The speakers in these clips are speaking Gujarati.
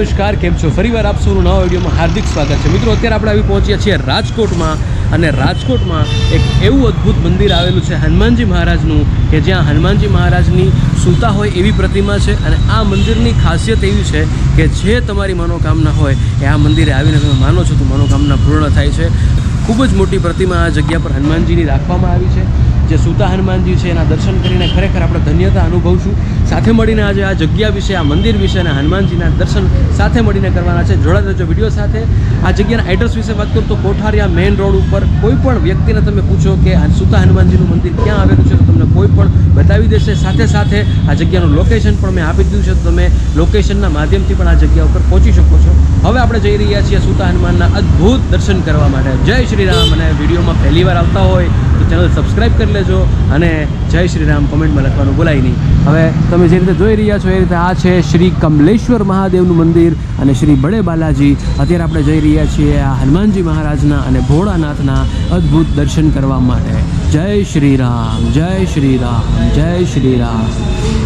નમસ્કાર, કેમ છો? ફરીવાર આપ સૌનું નવા વિડીયોમાં હાર્દિક સ્વાગત છે. મિત્રો, અત્યારે આપણે આવી પહોંચ્યા છીએ રાજકોટમાં અને રાજકોટમાં એક એવું અદ્ભુત મંદિર આવેલું છે હનુમાનજી મહારાજનું કે જ્યાં હનુમાનજી મહારાજની સૂતા હોય એવી પ્રતિમા છે અને આ મંદિરની ખાસિયત એવી છે કે જે તમારી મનોકામના હોય એ આ મંદિરે આવીને તમે માનો છો તો મનોકામના પૂર્ણ થાય છે. ખૂબ જ મોટી પ્રતિમા આ જગ્યા પર હનુમાનજીની રાખવામાં આવી છે. જે સૂતા હનુમાનજી છે, એના દર્શન કરીને ખરેખર આપણે ધન્યતા અનુભવશું. સાથે મળીને આજે આ જગ્યા વિશે, આ મંદિર વિશે અને હનુમાનજીના દર્શન સાથે મળીને કરવાના છે. જોડાતા રહેજો વીડિયો સાથે. આ જગ્યાના એડ્રેસ વિશે વાત કરું તો કોઠારિયા મેઇન રોડ ઉપર કોઈ પણ વ્યક્તિને તમે પૂછો કે આ સૂતા હનુમાનજીનું મંદિર ક્યાં આવેલું છે, તો તમને કોઈ પણ બતાવી દેશે. સાથે સાથે આ જગ્યાનું લોકેશન પણ મેં આપી દીધું છે, તો તમે લોકેશનના માધ્યમથી પણ આ જગ્યા ઉપર પહોંચી શકો છો. હવે આપણે જઈ રહ્યા છીએ સૂતા હનુમાનના અદ્ભુત દર્શન કરવા માટે. જય શ્રી રામ. અને વિડીયોમાં પહેલી વાર આવતા હોય ચેનલ સબસ્ક્રાઈબ કરી લેજો અને જય શ્રી રામ કોમેન્ટમાં લખવાનું ભૂલાય નહીં. હવે તમે જે રીતે જોઈ રહ્યા છો એ રીતે આ છે શ્રી કમલેશ્વર મહાદેવનું મંદિર અને શ્રી બડે બાલાજી. અત્યારે આપણે જઈ રહ્યા છીએ આ હનુમાનજી મહારાજના અને ભોળાનાથના અદ્ભુત દર્શન કરવા માટે. જય શ્રી રામ, જય શ્રી રામ, જય શ્રી રામ.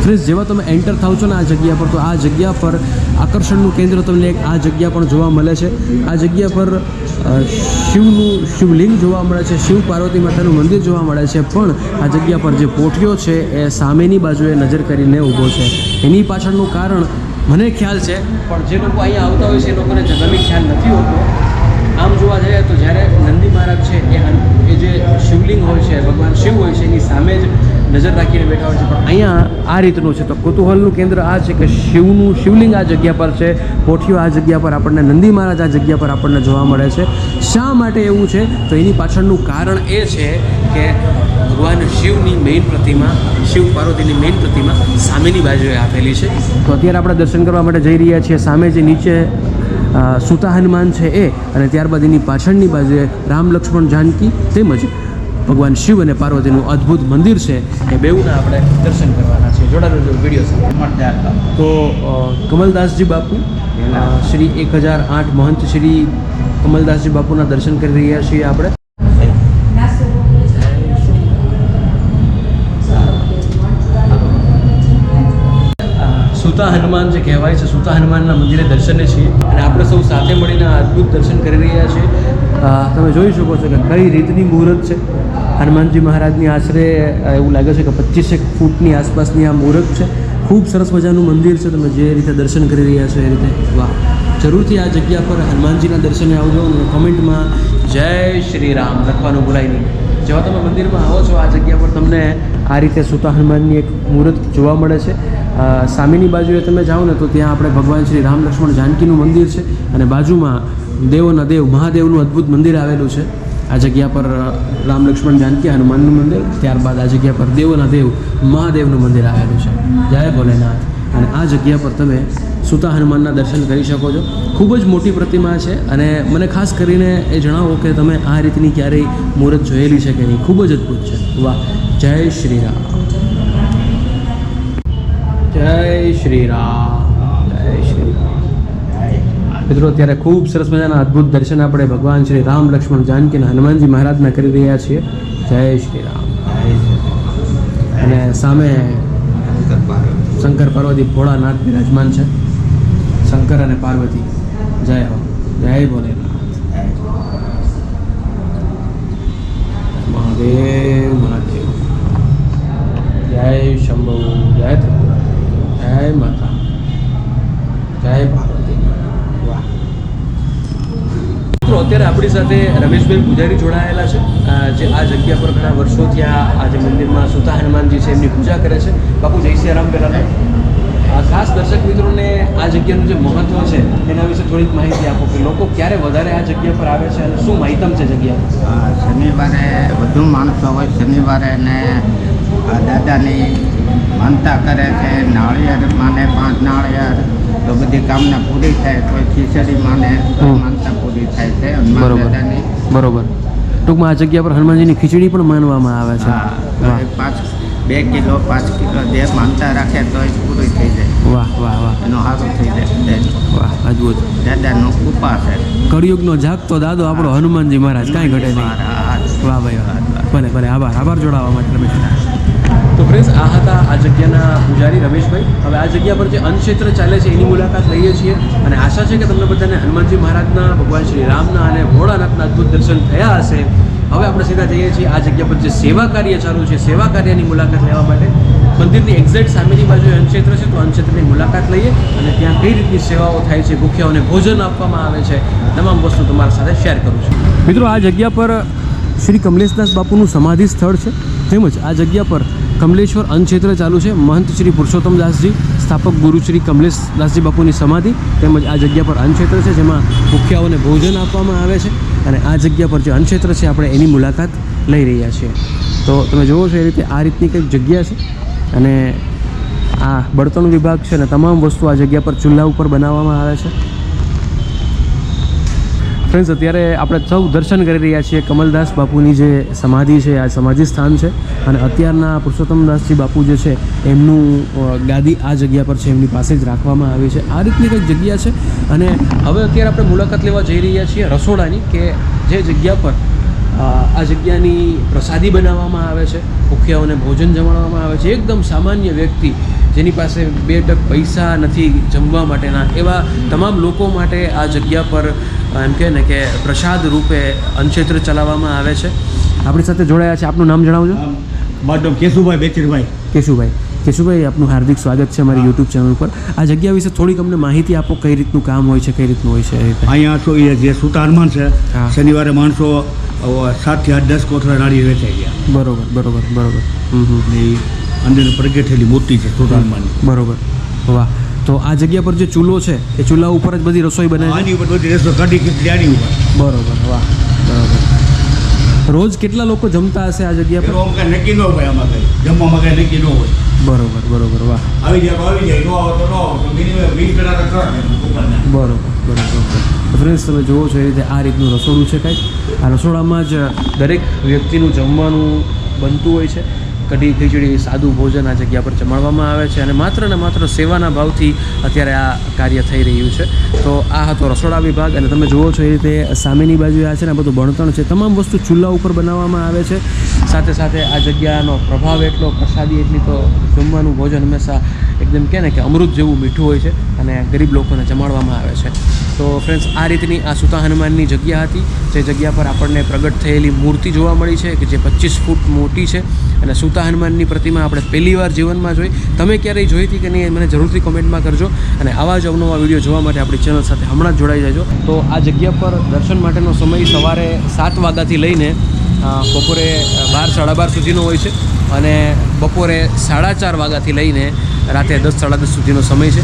ફ્રેન્ડ્સ જેવા તમે એન્ટર થાવ છો ને આ જગ્યા પર, તો આ જગ્યા પર આકર્ષણનું કેન્દ્ર તમને એક આ જગ્યા પણ જોવા મળે છે. આ જગ્યા પર શિવનું શિવલિંગ જોવા મળે છે, શિવ પાર્વતી માતાનું મંદિર જોવા મળે છે, પણ આ જગ્યા પર જે પોઠિયો છે એ સામેની બાજુએ નજર કરીને ઊભો છે. એની પાછળનું કારણ મને ખ્યાલ છે, પણ જે લોકો અહીંયા આવતા હોય છે એ લોકોને જગમી ખ્યાલ નથી હોતો. આમ જોવા જઈએ તો જ્યારે નંદી મહારાજ છે એ જે શિવલિંગ હોય છે, ભગવાન શિવ હોય છે, એની સામે જ નજર રાખીને બેઠા હોય છે, પણ અહીંયા આ રીતનું છે. તો કુતૂહલનું કેન્દ્ર આ છે કે શિવનું શિવલિંગ આ જગ્યા પર છે. કોઠીઓ આ જગ્યા પર આપણને નંદી મહારાજ આ જગ્યા પર આપણને જોવા મળે છે. શા માટે એવું છે? તો એની પાછળનું કારણ એ છે કે ભગવાન શિવની મેઇન પ્રતિમા, શિવ પાર્વતીની મેઇન પ્રતિમા સામેની બાજુએ આપેલી છે. તો અત્યારે આપણે દર્શન કરવા માટે જઈ રહ્યા છીએ. સામે જે નીચે સુતા હનુમાન છે એ અને ત્યારબાદ એની પાછળની બાજુએ રામ લક્ષ્મણ જાનકી તેમજ ભગવાન શિવ અને પાર્વતીનું અદ્ભુત મંદિર છે એ બેઉના આપણે દર્શન કરવાના છે જોડાયેલો વીડિયો સાથે. તો કમલદાસજી બાપુ શ્રી એક હજાર આઠ મહંત શ્રી કમલદાસજી બાપુના દર્શન કરી રહ્યા છીએ આપણે. સુતા હનુમાન જે કહેવાય છે સુતા હનુમાનના મંદિરે દર્શને છીએ અને આપણે સૌ સાથે મળીને આ અદ્ભુત દર્શન કરી રહ્યા છીએ. તમે જોઈ શકો છો કે કઈ રીતની મુહૂર્ત છે. હનુમાનજી મહારાજની આશરે એવું લાગે છે કે પચીસેક ફૂટની આસપાસની આ મૂર્ત છે. ખૂબ સરસ મજાનું મંદિર છે. તમે જે રીતે દર્શન કરી રહ્યા છો એ રીતે. વાહ. જરૂરથી આ જગ્યા પર હનુમાનજીના દર્શને આવજો અને કોમેન્ટમાં જય શ્રી રામ લખવાનું ભૂલાય નહીં. જેવા તમે મંદિરમાં આવો છો, આ જગ્યા પર તમને આ રીતે સુતા હનુમાનની એક મૂર્ત જોવા મળે છે. સામેની બાજુએ તમે જાઓ ને તો ત્યાં આપણે ભગવાન શ્રી રામ લક્ષ્મણ જાનકીનું મંદિર છે અને બાજુમાં દેવોના દેવ, મહાદેવનું અદ્ભુત મંદિર આવેલું છે. આ જગ્યા પર રામ લક્ષ્મણ જાનકી હનુમાનનું મંદિર, ત્યારબાદ આ જગ્યા પર દેવોના દેવ, મહાદેવનું મંદિર આવેલું છે. જય ભોલેનાથ. અને આ જગ્યા પર તમે સુતા હનુમાનના દર્શન કરી શકો છો. ખૂબ જ મોટી પ્રતિમા છે અને મને ખાસ કરીને એ જણાવો કે તમે આ રીતની ક્યારેય મુહૂર્ત જોયેલી છે કે નહીં? ખૂબ જ અદ્ભુત છે. વાહ. જય શ્રી રામ. જય શ્રી રામ. મિત્રો, અત્યારે ખૂબ સરસ મજાના અદ્ભુત દર્શન આપણે ભગવાન શ્રી રામ લક્ષ્મણ જાનકી અને હનુમાનજી મહારાજના કરી રહ્યા છીએ. જય શ્રી રામ. અને સામે શંકર પાર્વતી ભોળાનાથ બિરાજમાન છે. શંકર અને પાર્વતી, જય હો, જય ભોલેનાથ. મહાદેવ મહાદેવ. જય શંભુ, જય ત્રિપુરા, જય માતા જય પાર્વતી વાહ મિત્રો, અત્યારે આપણી સાથે રમેશભાઈ પૂજારી જોડાયેલા છે. જે આ જગ્યા પર ઘણા વર્ષોથી આ આ જે મંદિરમાં સુતા હનુમાનજી છે, એમની પૂજા કરે છે. બાપુ, જય સિયારામ પહેલાં ખાસ દર્શક મિત્રોને આ જગ્યાનું જે મહત્વ છે, એના વિશે થોડીક માહિતી આપો કે લોકો ક્યારે વધારે આ જગ્યા પર આવે છે અને શું માહિતમ છે જગ્યા શનિવારે વધુ માણસો હોય, શનિવારે ને આ દાદાની માનતા કરે છે, નાળિયેર માને પાંચ નાળિયેર. તો બધી કામના પૂરી થાય કોઈ ખીચડી માને માનતા પૂરી થાય છે. બરોબર. બરોબર. ટૂંકમાં આ જગ્યા પર હનુમાનજીની ખીચડી પણ માનવામાં આવે છે. પાંચ બે કિલો પાંચ કિલો જે માનતા રાખે તો એ પૂરી થઈ જાય. વાહ વાહ વાહ. એનો સારું થઈ જાય વાહ અદ્ભુત. દાદાનો ઉપાસ કળિયુગનો જાગતો દાદો આપણો હનુમાનજી મહારાજ કાંઈ ઘટે નહીં. વાહ ભાઈ વાહ. ભલે ભલે. આભાર આભાર જોડાવા માટે રમેશ ફ્રેન્ડ્સ આ હતા આ જગ્યાના પૂજારી રમેશભાઈ. હવે આ જગ્યા પર જે અન્નક્ષેત્ર ચાલે છે એની મુલાકાત લઈએ છીએ અને આશા છે કે તમને બધાને હનુમાનજી મહારાજના, ભગવાન શ્રી રામના અને ભોળાનાથના અદ્ભુત દર્શન થયા હશે. હવે આપણે સીધા જઈએ છીએ આ જગ્યા પર જે સેવા કાર્ય ચાલુ છે, સેવા કાર્યની મુલાકાત લેવા માટે. મંદિરની એક્ઝેક્ટ સામેની બાજુ અન્નક્ષેત્ર છે, તો અન્નક્ષેત્રની મુલાકાત લઈએ અને ત્યાં કઈ રીતની સેવાઓ થાય છે, ભૂખ્યાઓને ભોજન આપવામાં આવે છે, તમામ વસ્તુ તમારા સાથે શેર કરું છું. મિત્રો, આ જગ્યા પર શ્રી કમલેશદાસ બાપુનું સમાધિ સ્થળ છે. તેમજ આ જગ્યા પર કમલેશ્વર અન્નક્ષેત્ર ચાલુ છે. મહંત શ્રી પુરુષોત્તમદાસજી સ્થાપક ગુરુ શ્રી કમલેશદાસજી બાપુની સમાધિ તેમજ આ જગ્યા પર અન્નક્ષેત્ર છે જેમાં ભૂખ્યાઓને ભોજન આપવામાં આવે છે અને આ જગ્યા પર જે અન્નક્ષેત્ર છે આપણે એની મુલાકાત લઈ રહ્યા છીએ. તો તમે જુઓ છો એ રીતે આ રીતની કંઈક જગ્યા છે અને આ બળતણ વિભાગ છે અને તમામ વસ્તુ આ જગ્યા પર ચૂલા ઉપર બનાવવામાં આવે છે. ફ્રેન્ડ્સ અત્યારે આપણે સૌ દર્શન કરી રહ્યા છીએ કમલદાસ બાપુની જે સમાધિ છે, આ સમાધિ સ્થાન છે. અને અત્યારના પુરુષોત્તમદાસજી બાપુ જે છે, એમનું ગાદી આ જગ્યા પર છે, એમની પાસે જ રાખવામાં આવી છે. આ રીતની કંઈક જગ્યા છે. અને હવે અત્યારે આપણે મુલાકાત લેવા જઈ રહ્યા છીએ રસોડાની, કે જે જગ્યા પર આ જગ્યાની પ્રસાદી બનાવવામાં આવે છે ભૂખ્યાઓને ભોજન જમાડવામાં આવે છે. એકદમ સામાન્ય વ્યક્તિ જેની પાસે બે ટક પૈસા નથી જમવા માટેના એવા તમામ લોકો માટે આ જગ્યા પર એમ કહે ને કે પ્રસાદ રૂપે અન્નક્ષેત્ર ચલાવવામાં આવે છે. આપણી સાથે જોડાયા છે. આપનું નામ જણાવજો. મારું કેશુભાઈ બેચરભાઈ. કેશુભાઈ. કેશુભાઈ આપનું હાર્દિક સ્વાગત છે અમારી યુટ્યુબ ચેનલ ઉપર આ જગ્યા વિશે થોડીક અમને માહિતી આપો કઈ રીતનું કામ હોય છે કઈ રીતનું હોય છે અહીંયા તો જે સુતારમાં છે શનિવારે માણસો સાતથી આઠ દસ કોથળા નાળી વેચાઈ ગયા. બરોબર બરોબર બરોબર. ઈ અંદર પ્રગટ થયેલી મૂર્તિ છે સુતા બરોબર. વાહ. તો આ જગ્યા પર જે ચૂલો છે એ ચૂલા ઉપર જ બધી રસોઈ બને આની ઉપર બધી રસો કાઢી ત્યાંની ઉપર. બરોબર વાહ. બરોબર. રોજ કેટલા લોકો જમતા હશે આ જગ્યા પર? કાંઈ નક્કી ન હોય આમાં કંઈ. જમવામાં કાંઈ નક્કી ન હોય. બરોબર બરોબર વાહ. આવી જાય આવી જાય ન આવો તો ન આવો. તો મિનિમમ વીસ ઉપરના. બરોબર બરોબર. ફ્રેન્ડ્સ, તમે જુઓ છો એ રીતે આ રીતનું રસોડું છે કાંઈક. આ રસોડામાં જ દરેક વ્યક્તિનું જમવાનું બનતું હોય છે. કઢી, ખીચડી, સાદું ભોજન આ જગ્યા પર જમાડવામાં આવે છે અને માત્ર ને માત્ર સેવાના ભાવથી અત્યારે આ કાર્ય થઈ રહ્યું છે. તો આ હતો રસોડા વિભાગ અને તમે જુઓ છો એ રીતે સામેની બાજુ આ છે ને બધું બણતણ છે. તમામ વસ્તુ ચૂલા ઉપર બનાવવામાં આવે છે. સાથે સાથે આ જગ્યાનો પ્રભાવ એટલો, પ્રસાદી એટલી તો જમવાનું ભોજન હંમેશા એકદમ કહે ને કે અમૃત જેવું મીઠું હોય છે અને ગરીબ લોકોને જમાડવામાં આવે છે. તો ફ્રેન્ડ્સ આ રીતની આ સુતા હનુમાનની જગ્યા હતી. જે જગ્યા પર આપણને પ્રગટ થયેલી મૂર્તિ જોવા મળી છે કે જે પચીસ ફૂટ મોટી છે અને સુતા હનુમાનની પ્રતિમા આપણે પહેલી વાર જીવનમાં જોઈ. તમે ક્યારેય જોઈ હતી કે નહીં મને જરૂરથી કોમેન્ટમાં કરજો અને આવા જ અવનવા વીડિયો જોવા માટે આપણી ચેનલ સાથે હમણાં જ જોડાઈ જજો. તો આ જગ્યા પર દર્શન માટેનો સમય સવારે સાત વાગ્યાથી લઈને બપોરે બાર, સાડા બાર સુધીનો હોય છે અને બપોરે સાડા ચાર વાગ્યાથી લઈને રાતે દસ, સાડા દસ સુધીનો સમય છે.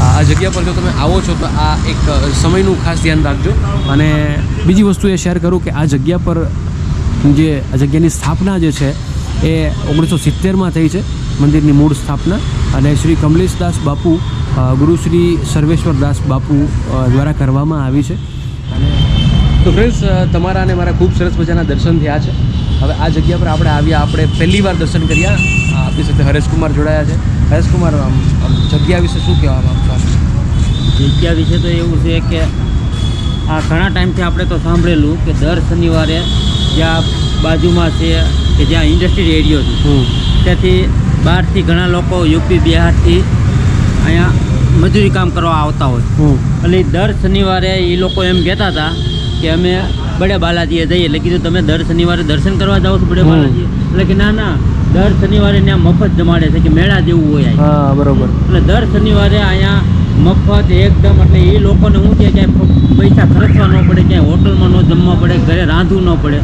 આ જગ્યા પર જો તમે આવો છો તો આ એક સમયનું ખાસ ધ્યાન રાખજો. અને બીજી વસ્તુ એ શેર કરું કે આ જગ્યા પર જે, આ જગ્યાની સ્થાપના જે છે એ ઓગણીસો સિત્તેરમાં થઈ છે, મંદિરની મૂળ સ્થાપના. અને શ્રી કમલેશદાસ બાપુ ગુરુ શ્રી સર્વેશ્વર દાસ બાપુ દ્વારા કરવામાં આવી છે. તો ફ્રેન્ડ્સ તમારા અને મારા ખૂબ સરસ મજાના દર્શન થયા છે. હવે આ જગ્યા પર આપણે આવ્યા આપણે પહેલી વાર દર્શન કર્યા આપણી સાથે હરેશકુમાર જોડાયા છે. હરેશકુમાર આમ જગ્યા વિશે શું કહેવા માંગશો? જગ્યા વિશે તો એવું છે કે આ ઘણા ટાઈમથી આપણે તો સાંભળેલું કે દર શનિવારે જ્યાં બાજુમાં છે કે જ્યાં ઇન્ડસ્ટ્રી એરિયો છે ત્યાંથી બહારથી ઘણા લોકો યુપી બિહારથી અહીંયા મજૂરી કામ કરવા આવતા હોય. એટલે દર શનિવારે એ લોકો એમ કહેતા હતા કે અમે બડે બાલાજીએ જઈએ. એટલે કીધું તમે દર શનિવારે દર્શન કરવા જાઓ છો બડે બાલાજીએ. બાલાજી એટલે કે ના ના દર શનિવારે ત્યાં મફત જમાડે છે કે મેળા જેવું હોય. હા બરોબર. એટલે દર શનિવારે અહીંયા મફત એકદમ એટલે એ લોકોને શું કહે ક્યાંય પૈસા ખર્ચવા ન પડે ક્યાંય હોટલમાં ન જમવા પડે ઘરે રાંધવું ન પડે.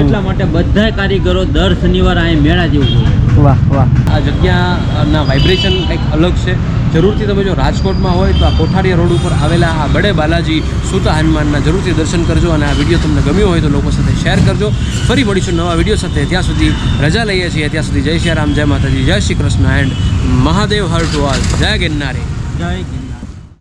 એટલા માટે બધાય કારીગરો દર શનિવારે અહીંયા મેળા જેવું હોય વાહ વાહ. આ જગ્યાના વાઇબ્રેશન કંઈક અલગ છે. જરૂરથી તમે જો રાજકોટમાં હોય તો આ કોઠારીયા રોડ ઉપર આવેલા આ બડે બાલાજી સુતા હનુમાનના જરૂરથી દર્શન કરજો અને આ વીડિયો તમને ગમ્યો હોય તો લોકો સાથે શેર કરજો. ફરી મળીશું નવા વીડિયો સાથે. ત્યાં સુધી રજા લઈએ છીએ. ત્યાં સુધી જય શ્રી રામ જય માતાજી જય Shri Krishna and Mahadev Har to all જય ગિરનારી. જય હિન્દ